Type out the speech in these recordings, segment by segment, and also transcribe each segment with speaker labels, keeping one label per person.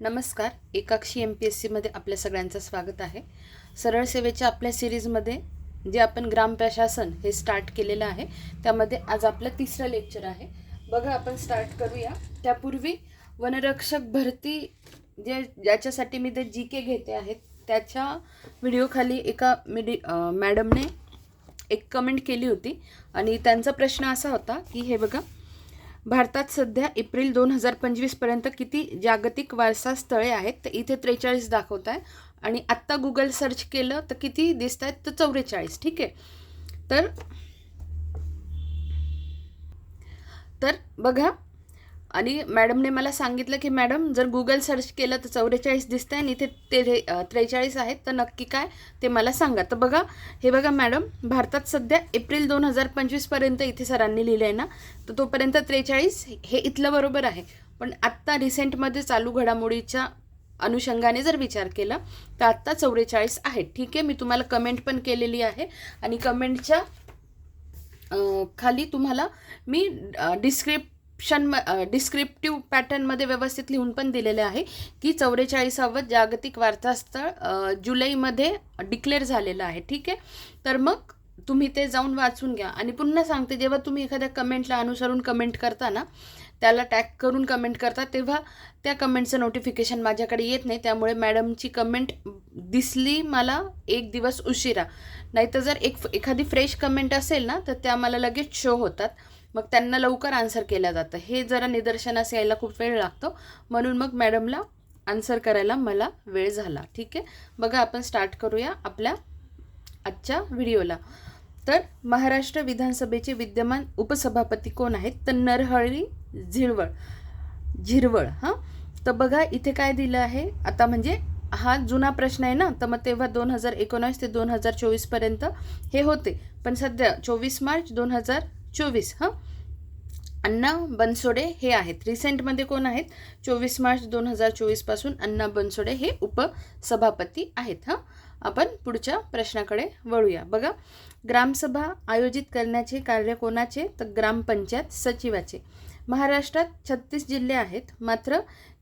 Speaker 1: नमस्कार एकाक्षी M P S सीमध्ये आपल्या सगळ्यांचं स्वागत आहे. सरळ सेवेच्या आपल्या सिरीजमध्ये जे आपण ग्राम प्रशासन हे स्टार्ट केलेलं आहे त्यामध्ये आज आपलं तिसरं लेक्चर आहे. बघा आपण स्टार्ट करूया. त्यापूर्वी वनरक्षक भरती जे ज्याच्यासाठी मी ते जी के घेते आहेत त्याच्या व्हिडिओखाली एका मिडी मॅडमने एक कमेंट केली होती. आणि त्यांचा प्रश्न असा होता की हे बघा भारतात सध्या एप्रिल दोन हजार पंचवीसपर्यंत किती जागतिक वारसा स्थळे आहेत तर इथे त्रेचाळीस दाखवत आहे. आणि आत्ता गुगल सर्च केलं तर किती दिसत आहेत तर चौवेचाळीस ठीक आहे. तर तर बघा आणि मॅडमने मला सांगितलं की मॅडम जर गुगल सर्च केलं तर चौवेचाळीस दिसत आहे आणि इथे ते त्रेचाळीस आहेत तर नक्की काय ते मला सांगा. तर बघा हे बघा मॅडम भारतात सध्या एप्रिल दोन हजार पंचवीसपर्यंत इथे सरांनी लिहिलं आहे ना तर तोपर्यंत त्रेचाळीस हे इथलं बरोबर आहे. पण आत्ता रिसेंटमध्ये चालू घडामोडीच्या अनुषंगाने जर विचार केला तर आत्ता चौवेचाळीस आहेत. ठीक आहे मी तुम्हाला कमेंट पण केलेली आहे आणि कमेंटच्या खाली तुम्हाला मी डिस्क्रिप्ट डिस्क्रिप्शन डिस्क्रिप्टिव्ह पॅटर्नमध्ये व्यवस्थित लिहून पण दिलेले आहे की चौवेचाळीसावं जागतिक वार्तास्थळ जुलैमध्ये डिक्लेअर झालेलं आहे. ठीक आहे? तर मग तुम्ही ते जाऊन वाचून घ्या. आणि पुन्हा सांगते जेव्हा तुम्ही एखाद्या कमेंटला अनुसरून कमेंट करता ना त्याला टॅग करून कमेंट करता तेव्हा त्या कमेंटचं नोटिफिकेशन माझ्याकडे येत नाही. त्यामुळे मॅडमची कमेंट दिसली मला एक दिवस उशिरा. नाहीतर जर एक एखादी फ्रेश कमेंट असेल ना तर त्या मला लगेच शो होतात. मग त्यांना लवकर आन्सर केलं जातं. हे जरा निदर्शनास यायला खूप वेळ लागतो. म्हणून मग मॅडमला आन्सर करायला मला वेळ झाला. ठीक आहे? बघा आपण स्टार्ट करूया आपल्या आजच्या व्हिडिओला तर महाराष्ट्र विधानसभेचे विद्यमान उपसभापती कोण आहेत? तर नरहरी झिरवळ. झिरवळ हां? तर बघा इथे काय दिलं आहे? आता म्हणजे हा जुना प्रश्न आहे ना? तर मग तेव्हा दोन हजार एकोणावीस ते दोन हजार चोवीसपर्यंत हे होते. पण सध्या चोवीस मार्च दोन हजार चोवीस हां? अण्णा बनसोडे हे आहेत. रिसेंटमध्ये कोण आहेत? चोवीस मार्च दोन हजार चोवीसपासून अण्णा बनसोडे हे उपसभापती आहेत हां? आपण पुढच्या प्रश्नाकडे वळूया. बघा ग्रामसभा आयोजित करण्याचे कार्य कोणाचे? तर ग्रामपंचायत सचिवाचे. महाराष्ट्रात छत्तीस जिल्हे आहेत मात्र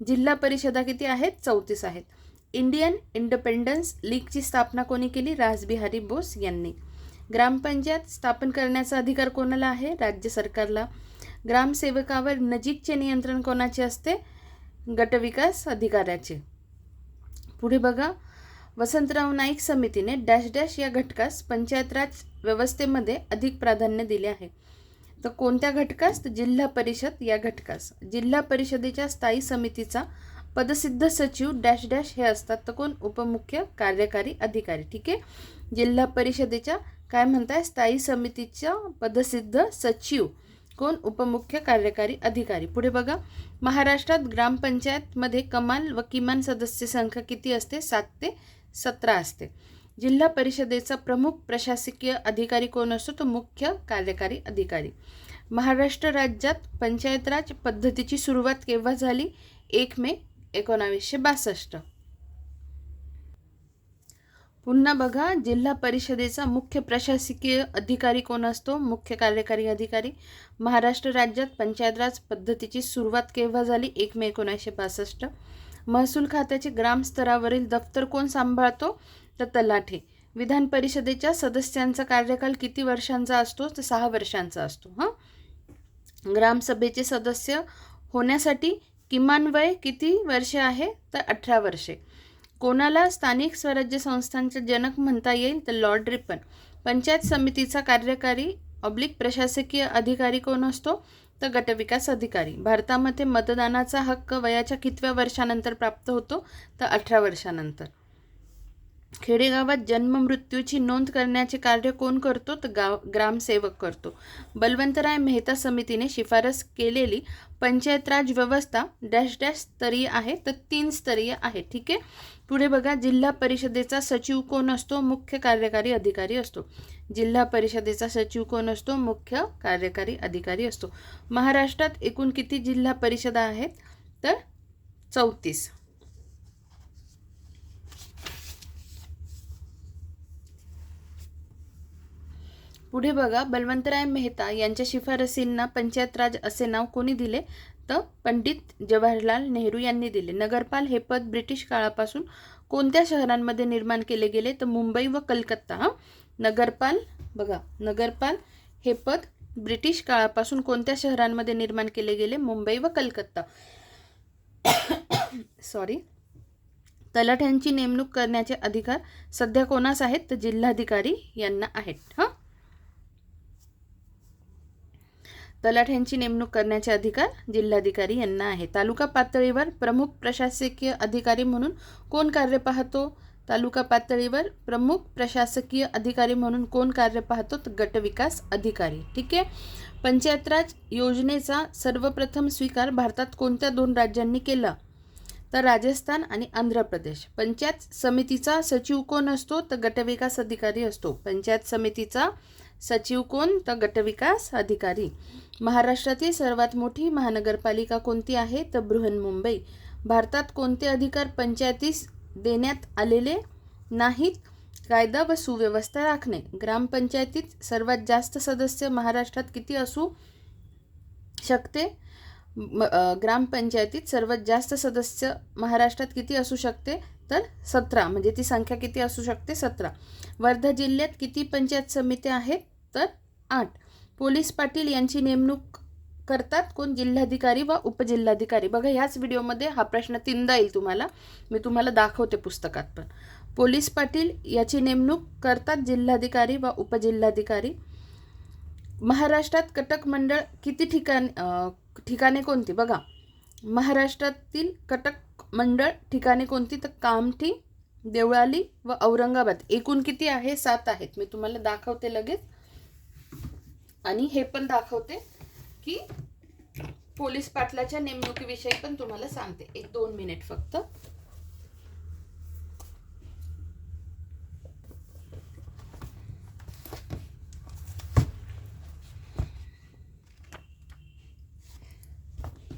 Speaker 1: जिल्हा परिषदा किती आहेत? चौतीस आहेत. इंडियन इंडिपेंडन्स लीगची स्थापना कोणी केली? रासबिहारी बोस यांनी. ग्रामपंचायत स्थापन करण्याचा अधिकार कोणाला आहे? राज्य सरकारला. ग्रामसेवकावर नजीकचे नियंत्रण कोणाचे असते? गटविकास अधिकाऱ्याचे. पुढे बघा. वसंतराव नाईक समितीने डॅश डॅश या घटकास पंचायत राज व्यवस्थेमध्ये अधिक प्राधान्य दिले आहे. तर कोणत्या घटकास? तर जिल्हा परिषद या घटकास. जिल्हा परिषदेच्या स्थायी समितीचा पदसिद्ध सचिव डॅश डॅश हे असतात. तर कोण? उपमुख्य कार्यकारी अधिकारी. ठीक आहे? जिल्हा परिषदेच्या काय म्हणताय? स्थायी समितीच्या पदसिद्ध सचिव कोण? उपमुख्य कार्यकारी अधिकारी. पुढे बघा. महाराष्ट्रात ग्रामपंचायतमध्ये कमाल व किमान सदस्य संख्या किती असते? सात ते सतरा असते. जिल्हा परिषदेचा प्रमुख प्रशासकीय अधिकारी कोण असतो? तो मुख्य कार्यकारी अधिकारी. महाराष्ट्र राज्यात पंचायत राज पद्धतीची सुरुवात केव्हा झाली? एक मे एकोणावीसशे बासष्ट. पुन्हा बघा जिल्हा परिषदेचा मुख्य प्रशासकीय अधिकारी कोण असतो? मुख्य कार्यकारी अधिकारी. महाराष्ट्र राज्यात पंचायत राज पद्धतीची सुरुवात केव्हा झाली? एक मे एकोणीसशे पासष्ट. महसूल खात्याचे ग्रामस्तरावरील दफ्तर कोण सांभाळतो? तर तलाठे. विधान परिषदेच्या सदस्यांचा कार्यकाल किती वर्षांचा असतो? तर सहा वर्षांचा असतो हां? ग्रामसभेचे सदस्य होण्यासाठी किमान वय किती वर्षे आहे? तर अठरा वर्षे. कोणाला स्थानिक स्वराज्य संस्थांचे जनक म्हणता येईल तर लॉर्ड रिपन. पंचायत समितीचा कार्यकारी ऑब्लिक प्रशासकीय अधिकारी कोण असतो? तर गटविकास अधिकारी. भारतामध्ये मतदानाचा हक्क वयाच्या कितव्या वर्षानंतर प्राप्त होतो? तर अठरा वर्षानंतर. खेडेगावात जन्म मृत्यूची नोंद करण्याचे कार्य कोण करतो? तर गाव ग्रामसेवक करतो. बलवंतराय मेहता समितीने शिफारस केलेली पंचायत राज व्यवस्था डॅश डॅश स्तरीय आहे तर तीन स्तरीय आहे. ठीक आहे? पुढे बघा जिल्हा परिषदेचा सचिव कोण असतो? मुख्य कार्यकारी अधिकारी असतो. जिल्हा परिषदेचा सचिव कोण असतो? मुख्य कार्यकारी अधिकारी असतो. महाराष्ट्रात एकूण किती जिल्हा परिषदा आहेत? तर चौतीस. पुढे बघा बलवंतराय मेहता यांच्या शिफारसींना पंचायत राज असे नाव कोणी दिले? तर पंडित जवाहरलाल नेहरू यांनी दिले. नगरपाल हे पद ब्रिटिश काळापासून कोणत्या शहरांमध्ये निर्माण केले गेले? तर मुंबई व कलकत्ता नगरपाल बघा नगरपाल हे पद ब्रिटिश काळापासून कोणत्या शहरांमध्ये निर्माण केले गेले? मुंबई व कलकत्ता. सॉरी तलाठ्यांची नेमणूक करण्याचे अधिकार सध्या कोणास आहेत? तर जिल्हाधिकारी यांना आहेत हां. तलाठ्यांची नेमणूक करण्याचे अधिकार जिल्हाधिकारी यांना आहे. तालुका पातळीवर प्रमुख प्रशासकीय अधिकारी म्हणून कोण कार्य पाहतो? तालुका पातळीवर प्रमुख प्रशासकीय अधिकारी म्हणून कोण कार्य पाहतो? तर गटविकास अधिकारी. ठीक आहे? पंचायत राज योजनेचा सर्वप्रथम स्वीकार भारतात कोणत्या दोन राज्यांनी केला? तर राजस्थान आणि आंध्र प्रदेश. पंचायत समितीचा सचिव कोण असतो? तर गटविकास अधिकारी असतो. पंचायत समितीचा सचिव कोण? तर गटविकास अधिकारी. महाराष्ट्रातील सर्वात मोठी महानगरपालिका कोणती आहे? तर बृहन्मुंबई भारतात कोणते अधिकार पंचायतीस देण्यात आलेले नाहीत? कायदा व सुव्यवस्था राखणे. ग्रामपंचायतीत सर्वात जास्त सदस्य महाराष्ट्रात किती असू शकते? ग्रामपंचायतीत सर्वात जास्त सदस्य महाराष्ट्रात किती असू शकते? तर सतरा म्हणजे ती संख्या किती असू शकते? सतरा. वर्धा जिल्ह्यात किती पंचायत समित्या आहेत तर आठ. पोलीस पाटील यांची नेमणूक करतात कोण? जिल्हाधिकारी व उपजिल्हाधिकारी. बघा ह्याच व्हिडिओमध्ये हा प्रश्न तीनदा येईल तुम्हाला. मी तुम्हाला दाखवते पुस्तकात पण. पोलीस पाटील याची नेमणूक करतात जिल्हाधिकारी व उपजिल्हाधिकारी. महाराष्ट्रात कटक मंडळ किती ठिकाण ठिकाणे कोणती? बघा महाराष्ट्रातील कटक मंडळ ठिकाणे कोणती? तर कामठी देवळाली व औरंगाबाद. एकूण किती आहे? सात आहेत. मी तुम्हाला दाखवते लगेच. आणि हे पण दाखवते की पोलीस पाटलाच्या नेमणुकीविषयी पण तुम्हाला सांगते. एक दोन मिनिट फक्त.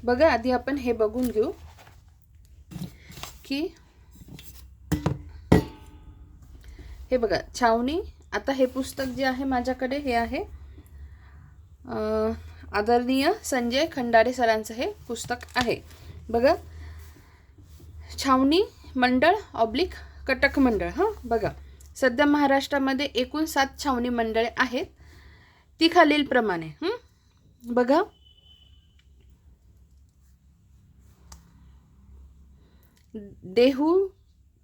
Speaker 1: बघा आधी आपण हे बघून घेऊ की हे बघा छावणी आता हे पुस्तक जे आहे माझ्याकडे हे आहे आदरणीय संजय खंडारे सरांचं हे पुस्तक आहे. बघा छावणी मंडळ ऑब्लिक कटक मंडळ हां बघा. सध्या महाराष्ट्रामध्ये एकूण सात छावणी मंडळे आहेत. ती खालीलप्रमाणे बघा. देहू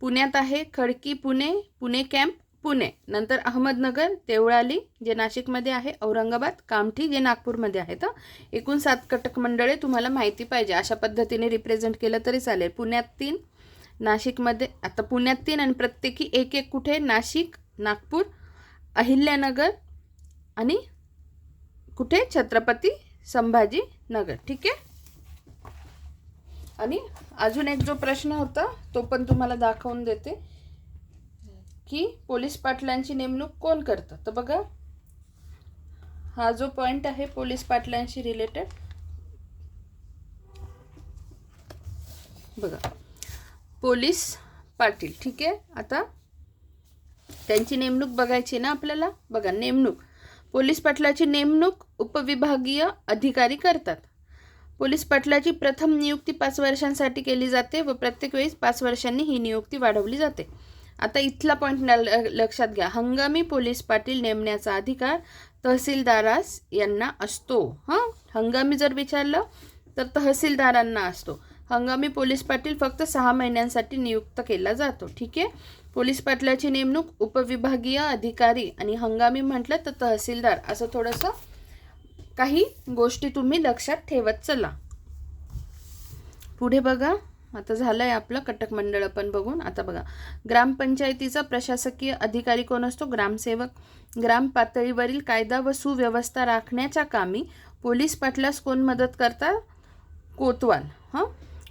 Speaker 1: पुण्यात आहे खडकी पुणे पुणे कॅम्प पुणे. नंतर अहमदनगर देवळाली जे नाशिकमध्ये आहे औरंगाबाद कामठी जे नागपूरमध्ये आहेत तर एकूण सात कटक मंडळे तुम्हाला माहिती पाहिजे. अशा पद्धतीने रिप्रेझेंट केलं तरी चालेल. पुण्यात तीन नाशिकमध्ये आता पुण्यात तीन आणि प्रत्येकी एक एक कुठे? नाशिक नागपूर अहिल्यानगर आणि कुठे? छत्रपती संभाजीनगर. ठीक आहे? आणि अजून एक जो प्रश्न होता तो पण तुम्हाला दाखवून देते की पोलीस पाटलांची नेमणूक कोण करतं? तर बघा हा जो पॉईंट आहे पोलीस पाटलांशी रिलेटेड बघा पोलीस पाटील ठीक आहे? आता त्यांची नेमणूक बघायची ना आपल्याला? बघा नेमणूक. पोलीस पाटलाची नेमणूक उपविभागीय अधिकारी करतात. पोलीस पाटलाची प्रथम नियुक्ती पाच वर्षांसाठी केली जाते व प्रत्येक वेळेस पाच वर्षांनी ही नियुक्ती वाढवली जाते. आता इथला पॉईंट लक्षात घ्या. हंगामी पोलीस पाटील नेमण्याचा अधिकार तहसीलदारास यांना असतो. हां? हंगामी जर विचारलं तर तहसीलदारांना असतो. हंगामी पोलीस पाटील फक्त सहा महिन्यांसाठी नियुक्त केला जातो. ठीक आहे? पोलीस पाटलाची नेमणूक उपविभागीय अधिकारी आणि हंगामी म्हटलं तर तहसीलदार असं थोडंसं काही गोष्टी तुम्ही लक्षात ठेवत चला. पुढे बघा आता झालं आहे आपलं कटक मंडळ आपण बघून. आता बघा ग्रामपंचायतीचा प्रशासकीय अधिकारी कोण असतो? ग्रामसेवक. ग्राम पातळीवरील कायदा व सुव्यवस्था राखण्याच्या कामी पोलीस पाटलास कोण मदत करतात कोतवाल हां?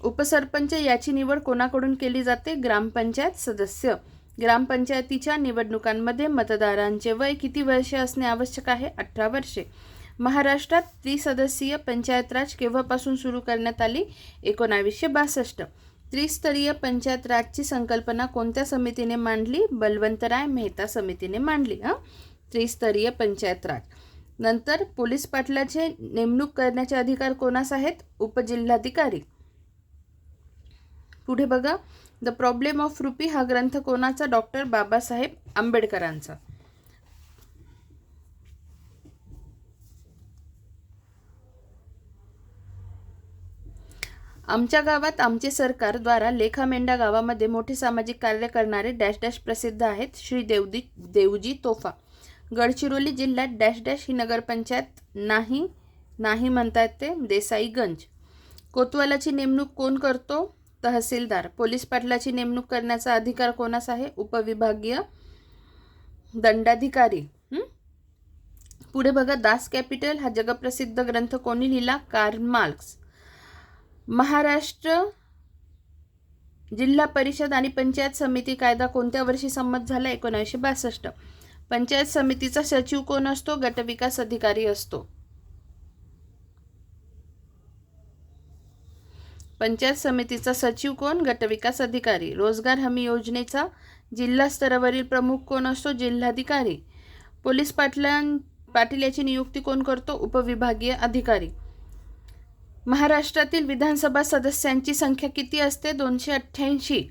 Speaker 1: उपसरपंच याची निवड कोणाकडून केली जाते? ग्रामपंचायत सदस्य. ग्रामपंचायतीच्या निवडणुकांमध्ये मतदारांचे वय किती वर्षे असणे आवश्यक आहे? अठरा वर्षे. महाराष्ट्रात त्रिसदस्यीय पंचायत राज केव्हापासून सुरू करण्यात आली? एकोणावीसशे बासष्ट. त्रिस्तरीय पंचायत राजची संकल्पना कोणत्या समितीने मांडली? बलवंतराय मेहता समितीने मांडली हां? त्रिस्तरीय पंचायत राज. नंतर पोलीस पाटलाचे नेमणूक करण्याचे अधिकार कोणास आहेत? उपजिल्हाधिकारी. पुढे बघा. द प्रॉब्लेम ऑफ रुपी हा ग्रंथ कोणाचा? डॉक्टर बाबासाहेब आंबेडकरांचा. आमच्या गावात आमचे सरकारद्वारा लेखामेंढा गावामध्ये मोठे सामाजिक कार्य करणारे डॅश डॅश प्रसिद्ध आहेत. श्री देवदी देवजी तोफा. गडचिरोली जिल्ह्यात डॅश डॅश ही नगरपंचायत नाही नाही म्हणतायत ते देसाईगंज. कोतवालाची नेमणूक कोण करतो? तहसीलदार. पोलीस पाटलाची नेमणूक करण्याचा अधिकार कोणास आहे? उपविभागीय दंडाधिकारी. पुढे बघा दास कॅपिटल हा जगप्रसिद्ध ग्रंथ कोणी लिहिला? Karl Marx. महाराष्ट्र जिल्हा परिषद आणि पंचायत समिती कायदा कोणत्या वर्षी संमत झाला? एकोणीसशे बासष्ट. पंचायत समितीचा सचिव कोण असतो? गटविकास अधिकारी असतो. पंचायत समितीचा सचिव कोण? गटविकास अधिकारी. रोजगार हमी योजनेचा जिल्हा स्तरावरील प्रमुख कोण असतो? जिल्हाधिकारी. पोलीस पाटलां पाटील याची नियुक्ती कोण करतो? उपविभागीय अधिकारी. महाराष्ट्रातील विधानसभा सदस्यांची संख्या किती असते? दोनशे अठ्ठ्याऐंशी.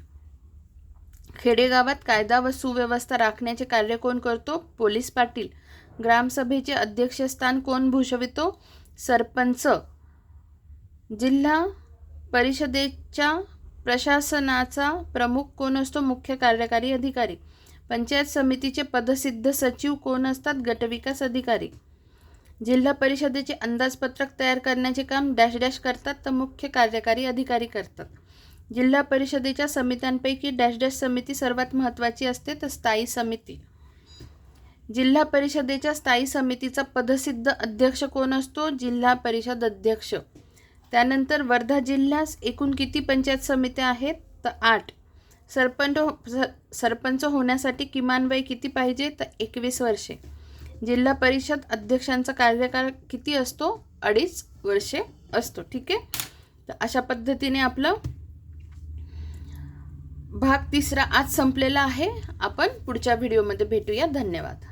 Speaker 1: खेडेगावात कायदा व सुव्यवस्था राखण्याचे कार्य कोण करतो? पोलीस पाटील. ग्रामसभेचे अध्यक्षस्थान कोण भूषवितो? सरपंच. जिल्हा परिषदेच्या प्रशासनाचा प्रमुख कोण असतो? मुख्य कार्यकारी अधिकारी. पंचायत समितीचे पदसिद्ध सचिव कोण असतात? गटविकास अधिकारी. जिल्हा परिषदेचे अंदाजपत्रक तयार करण्याचे काम डॅश डॅश करतात तर मुख्य कार्यकारी अधिकारी करतात. जिल्हा परिषदेच्या समित्यांपैकी डॅश डॅश समिती सर्वात महत्त्वाची असते तर स्थायी समिती. जिल्हा परिषदेच्या स्थायी समितीचा पदसिद्ध अध्यक्ष कोण असतो? जिल्हा परिषद अध्यक्ष. त्यानंतर वर्धा जिल्ह्यास एकूण किती पंचायत समित्या आहेत? तर आठ. सरपंच हो- सरपंच होण्यासाठी किमान वय किती पाहिजे? तर एकवीस वर्षे. जिल्हा परिषद अध्यक्षांचा कार्यकाळ किती असतो? अडीच वर्षे असतो. ठीक आहे? तर अशा पद्धतीने आपलं भाग तिसरा आज संपलेला आहे. आपण पुढच्या व्हिडिओमध्ये भेटूया. धन्यवाद.